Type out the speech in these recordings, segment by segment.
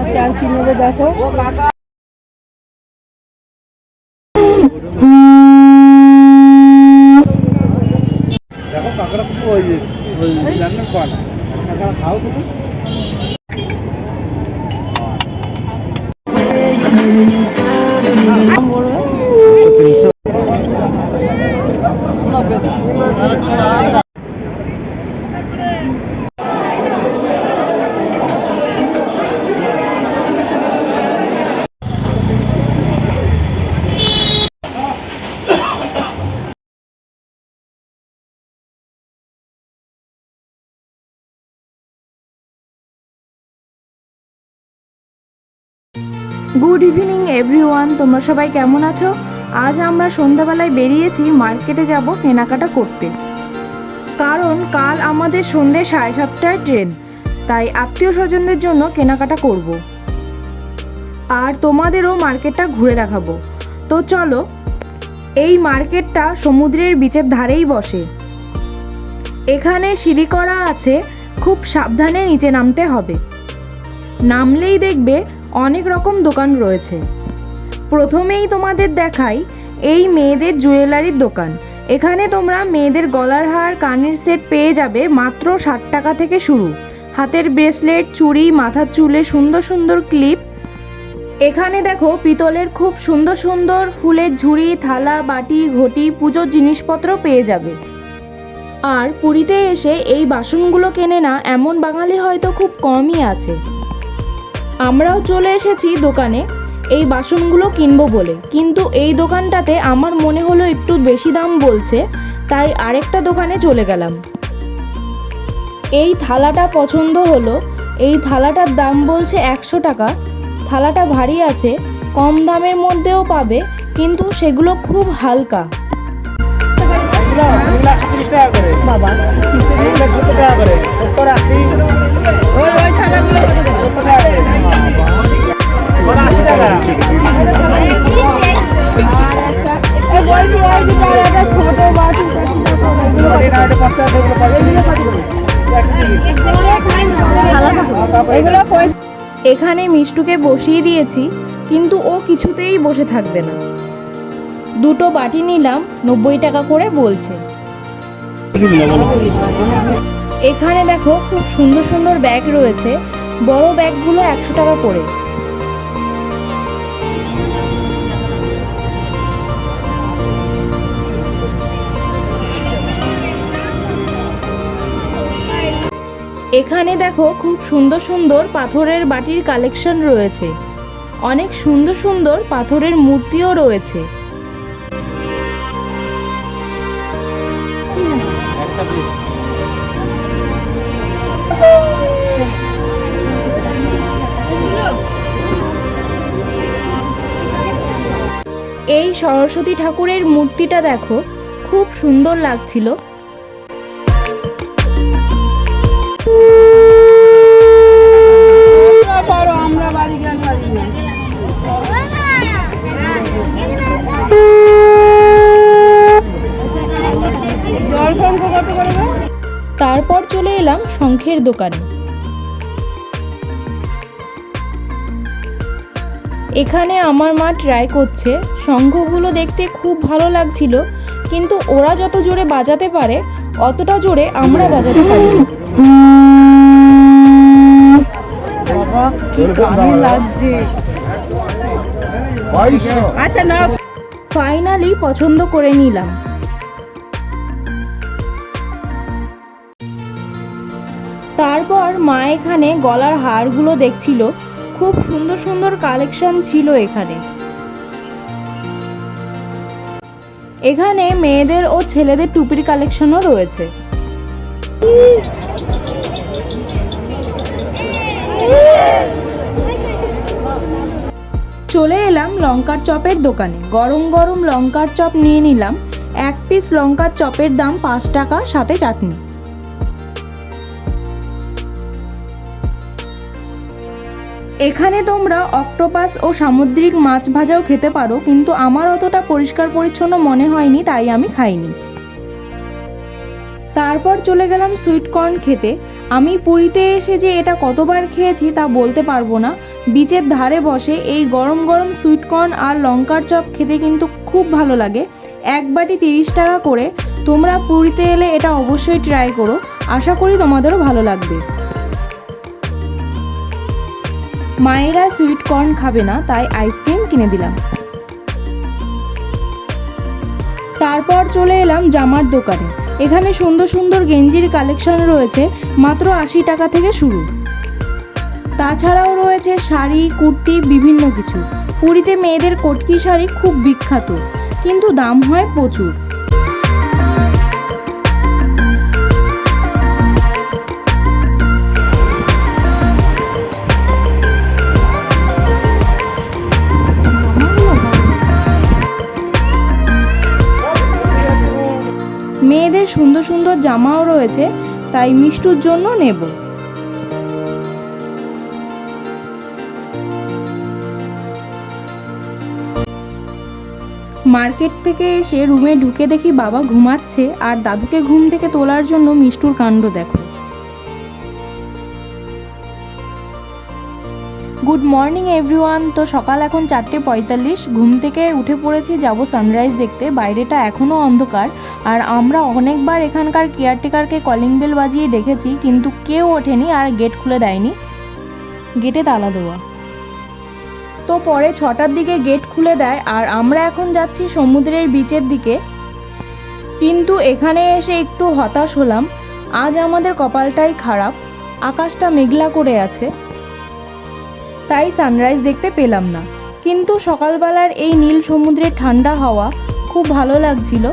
আচ্ছা আর কি নেবে দেখো? গুড ইভিনিং এভরিওয়ান তোমরা সবাই কেমন আছো? আজ আমরা সন্ধ্যাবেলায় বেরিয়েছি, মার্কেটে যাব কেনাকাটা করতে। কারণ কাল আমাদের সন্ধ্যে সাড়ে সাতটায় ট্রেন, তাই আত্মীয় স্বজনদের জন্য কেনাকাটা করব। আর তোমাদেরও মার্কেটটা ঘুরে দেখাবো। তো চলো, এই মার্কেটটা সমুদ্রের বিচের ধারেই বসে। এখানে সিঁড়ি করা আছে, খুব সাবধানে নিচে নামতে হবে। নামলেই দেখবে অনেক রকম দোকান রয়েছে। প্রথমেই তোমাদের দেখাই এই মেয়েদের জুয়েলারির দোকান। এখানে তোমরা মেয়েদের গলার হার, কানের সেট পেয়ে যাবে মাত্র ষাট টাকা থেকে শুরু। হাতের ব্রেসলেট, চুড়ি, মাথার চুলে সুন্দর সুন্দর ক্লিপ। এখানে দেখো পিতলের খুব সুন্দর সুন্দর ফুলের ঝুড়ি, থালা, বাটি, ঘটি, পুজোর জিনিসপত্র পেয়ে যাবে। আর পুরীতে এসে এই বাসনগুলো কেনে না, এমন বাঙালি হয়তো খুব কমই আছে। আমরাও চলে এসেছি দোকানে, এই বাসনগুলো কিনবো বলে। কিন্তু এই দোকানটাতে আমার মনে হলো একটু বেশি দাম বলছে, তাই আরেকটা দোকানে চলে গেলাম। এই থালাটা পছন্দ হলো, এই থালাটার দাম বলছে একশো টাকা। থালাটা ভারী আছে, কম দামের মধ্যেও পাবে, কিন্তু সেগুলো খুব হালকা। বাবা এখানে মিষ্টুকে বসিয়ে দিয়েছি, কিন্তু ও কিছুতেই বসে থাকবে না। দুটো বাটি নিলাম, নব্বই টাকা করে বলছে। এখানে দেখো খুব সুন্দর সুন্দর ব্যাগ রয়েছে। বড় ব্যাগগুলো একশো টাকা করে। এখানে দেখো খুব সুন্দর সুন্দর পাথরের বাটির কালেকশন রয়েছে। অনেক সুন্দর সুন্দর পাথরের মূর্তিও রয়েছে। এই সরস্বতী ঠাকুরের মূর্তিটা দেখো খুব সুন্দর লাগছিল। তারপর চলে এলাম শঙ্খের দোকানে। এখানে আমার মা ট্রাই করছে। শঙ্খগুলো দেখতে খুব ভালো লাগছিল, কিন্তু ওরা যত জোরে বাজাতে পারে, অতটা জোরে আমরা বাজাতে পারি বাইশশো আচ্ছা ফাইনালি পছন্দ করে নিলাম। তারপর মা এখানে গলার হারগুলো দেখছিল। খুব সুন্দর সুন্দর কালেকশন ছিল এখানে। এখানে মেয়েদের ও ছেলেদের টুপির কালেকশনও রয়েছে। চলে এলাম লঙ্কার চপের দোকানে। গরম গরম লঙ্কার চপ নিয়ে নিলাম। এক পিস লঙ্কার চপের দাম পাঁচ টাকা, সাথে চাটনি। এখানে তোমরা অক্টোপাস ও সামুদ্রিক মাছ ভাজাও খেতে পারো, কিন্তু আমার অতটা পরিষ্কার পরিচ্ছন্ন মনে হয়নি, তাই আমি খাইনি। তারপর চলে গেলাম সুইটকর্ন খেতে। আমি পুরীতে এসে যে এটা কতবার খেয়েছি তা বলতে পারব না। বিচের ধারে বসে এই গরম গরম সুইট কর্ন আর লঙ্কার চপ খেতে কিন্তু খুব ভালো লাগে। এক বাটি তিরিশ টাকা করে। তোমরা পুরীতে এলে এটা অবশ্যই ট্রাই করো। আশা করি তোমাদেরও ভালো লাগবে। মায়েরা সুইট কর্ন খাবে না, তাই আইসক্রিম কিনে দিলাম। তারপর চলে এলাম জামার দোকানে। এখানে সুন্দর সুন্দর গেঞ্জির কালেকশন রয়েছে, মাত্র আশি টাকা থেকে শুরু। তাছাড়াও রয়েছে শাড়ি, কুর্তি, বিভিন্ন কিছু। পুরীতে মেয়েদের কটকি শাড়ি খুব বিখ্যাত, কিন্তু দাম হয় প্রচুর। মেয়েদের সুন্দর সুন্দর জামাও রয়েছে, তাই মিষ্টুর জন্য নেব। মার্কেট থেকে এসে রুমে ঢুকে দেখি বাবা ঘুমাচ্ছে, আর দাদুকে ঘুম থেকে তোলার জন্য মিষ্টুর কাণ্ড দেখো। Good morning, everyone. তো সকাল এখন চারটে পঁয়তাল্লিশ। ঘুম থেকে উঠে পড়েছি, যাব সানরাইজ দেখতে। বাইরেটা এখনও অন্ধকার। আর আমরা অনেকবার এখানকার কেয়ারটেকারকে কলিং বেল বাজিয়ে দেখেছি, কিন্তু কেউ ওঠেনি আর গেট খুলে দেয়নি। গেটে তালা দেওয়া। তো পরে ছটার দিকে গেট খুলে দেয়, আর আমরা এখন যাচ্ছি সমুদ্রের বিচের দিকে। কিন্তু এখানে এসে একটু হতাশ হলাম। আজ আমাদের কপালটাই খারাপ। আকাশটা মেঘলা করে আছে। তাই সানরাইজ দেখতে পেলাম না। কিন্তু সকালবেলার এই নীল সমুদ্রের ঠান্ডা হাওয়া খুব ভালো লাগছিল।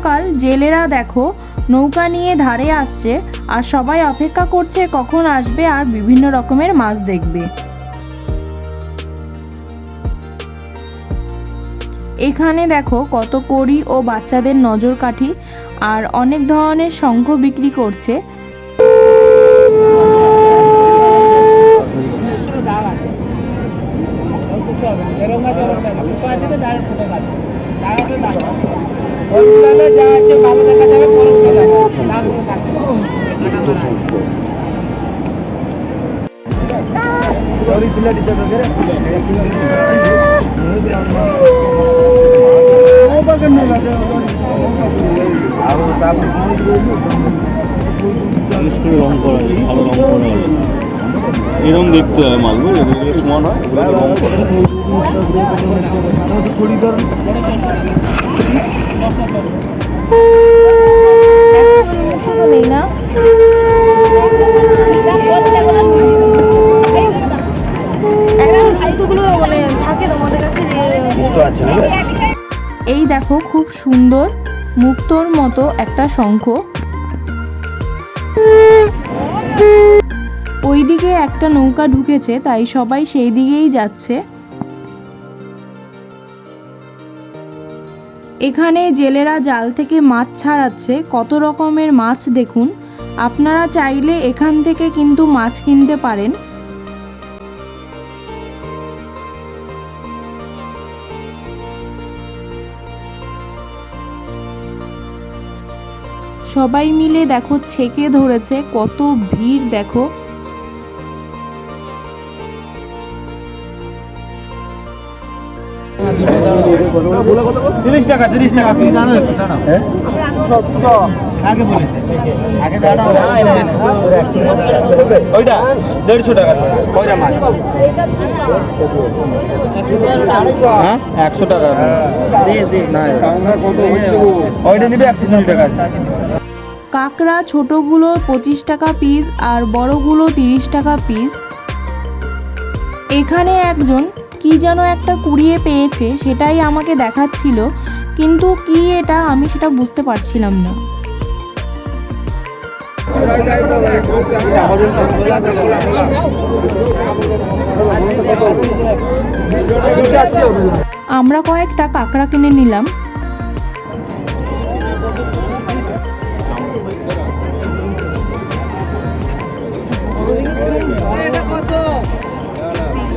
সকাল জেলেরা দেখো নৌকা নিয়ে ধারে আসছে আর সবাই অপেক্ষা করছে কখন আসবে আর বিভিন্ন রকমের মাছ দেখবে। এখানে দেখো কত কড়ি ও বাচ্চাদের নজর কাঠি আর অনেক ধরনের শঙ্খ বিক্রি করছে। ওইগুলো ভালো দেখা যাবে পরে উঠে যাবে দামগুলো থাকবে সরি তুলে দিতে হবে আর তারপর জিনিস করে রং করা ভালো রং করা এরকম দেখতে হয় মালগুলো এগুলো সমান হয় রং কর। এই দেখো খুব সুন্দর মুক্তোর মতো একটা শঙ্খ। ওইদিকে একটা নৌকা ঢুকেছে, তাই সবাই সেই দিকেই যাচ্ছে। এখানে জেলেরা জাল থেকে মাছ ছাড়াচ্ছে। কত রকমের মাছ দেখুন। আপনারা চাইলে এখান থেকে কিন্তু মাছ কিনতে পারেন। সবাই মিলে দেখো, ছেকে ধরেছে। কত ভিড় দেখো। তিরিশ টাকা তিরিশ টাকা পিস আগে বলেছে? আগে দাঁড়াও? ওইটা দেড়শো টাকা কয়টা মাছ হ্যাঁ? একশো টাকা না ওইটা নিবে একশো কুড়ি টাকা কাঁকড়া ছোটোগুলো পঁচিশ টাকা পিস আর বড়গুলো তিরিশ টাকা পিস এখানে একজন কি যেন একটা কুড়িয়ে পেয়েছে, সেটাই আমাকে দেখাচ্ছিল, কিন্তু কি এটা আমি সেটা বুঝতে পারছিলাম না। আমরা কয়েকটা কাঁকড়া কিনে নিলাম।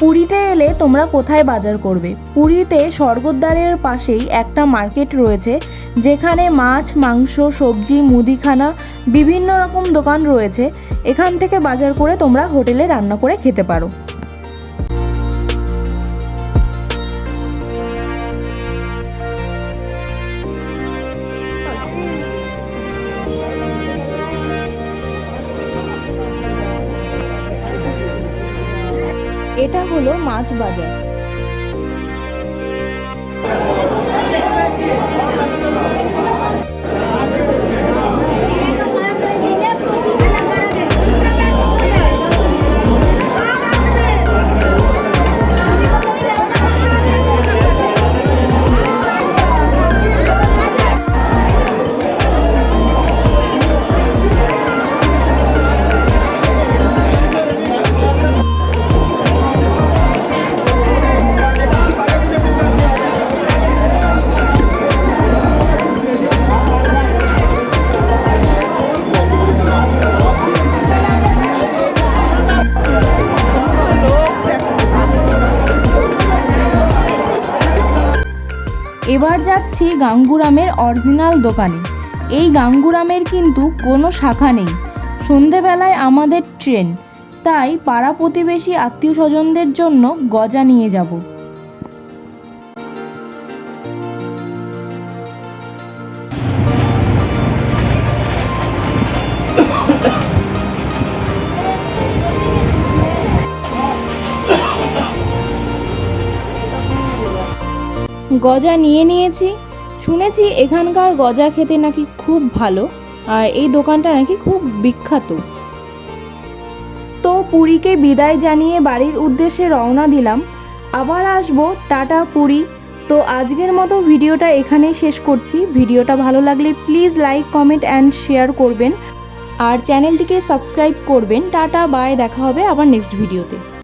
পুরীতে এলে তোমরা কোথায় বাজার করবে? পুরীতে স্বর্গদ্বারের পাশেই একটা মার্কেট রয়েছে, যেখানে মাছ, মাংস, সবজি, মুদিখানা, বিভিন্ন রকম দোকান রয়েছে। এখান থেকে বাজার করে তোমরা হোটেলে রান্না করে খেতে পারো। হলো মাছ এবার যাচ্ছি গাঙ্গুরামের অরিজিনাল দোকানে। এই গাঙ্গুরামের কিন্তু কোনো শাখা নেই। সন্ধেবেলায় আমাদের ট্রেন তাই পাড়া প্রতিবেশী আত্মীয় স্বজনদের জন্য গজা নিয়ে যাব। গজা নিয়ে নিয়েছি। শুনেছি এখানকার গজা খেতে নাকি খুব ভালো, আর এই দোকানটা নাকি খুব বিখ্যাত। তো পুরীকে বিদায় জানিয়ে বাড়ির উদ্দেশ্যে রওনা দিলাম। আবার আসব, টাটা পুরী। তো আজকের মতো ভিডিওটা এখানেই শেষ করছি। ভিডিওটা ভালো লাগলে please like, comment and share করবেন। আর চ্যানেলটিকে সাবস্ক্রাইব করবেন। টাটা, বাই, দেখা হবে আবার নেক্সট ভিডিওতে।